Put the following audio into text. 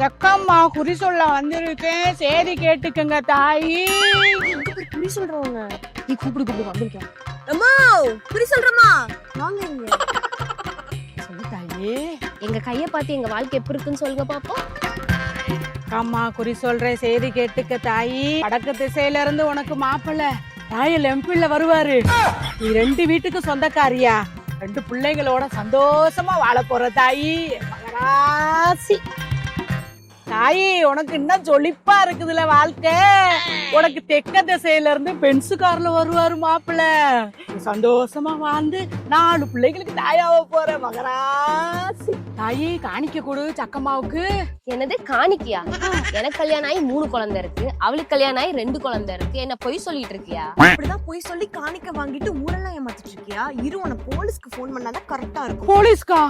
செக்கம்மா குறி சொல்ல வந்திருக்கேன். சரி கேட்டுக்கங்க தாயி. குறி சொல்றவங்க. நீ கூப்பிடு கூப்பிடு வந்திருக்கேன் அம்மா குறி சொல்றமா வாங்க இங்க. சொல்லு தாயி. எங்க கைய பார்த்து எங்க வாழ்க்கை எப்படி இருக்குன்னு சொல்லுங்க பாப்போம். அம்மா குறி சொல்றேன் செய்தி கேட்டுக்க தாயி. வடக்கு திசையில இருந்து உனக்கு மாப்பிள்ள. தாயில் எம்பிள்ள வருவாரு. நீ ரெண்டு வீட்டுக்கு சொந்தக்காரியா? ரெண்டு பிள்ளைங்களோட சந்தோஷமா வாழ போற தாயி. மகராசி. தாயி உனக்கு இன்னும் ஜொலிப்பா இருக்குதுல வாழ்க்கை. உனக்கு தெக்க திசையில இருந்து பென்சு கார்ல வருவாரு மாப்பிள்ள. சந்தோஷமா வாழ்ந்து நாலு பிள்ளைகளுக்கு தாயாவ போற மகராசி. தாயி காணிக்க கொடு சக்கம்மாவுக்கு. என்னது காணிக்கையா? எனக்கு கல்யாணம் ஆகி மூணு குழந்தை இருக்கு. அவளுக்கு கல்யாணம் ஆகி ரெண்டு குழந்தை இருக்கு. என்ன பொய் சொல்லிட்டு இருக்கியா? இப்படிதான் போய் சொல்லி காணிக்க வாங்கிட்டு ஊரெல்லாம் ஏமாத்திட்டு இருக்கியா? இரு உன போலீஸ்க்கு ஃபோன் பண்ணாதான் கரெக்டா இருக்கும். போலீஸ்கா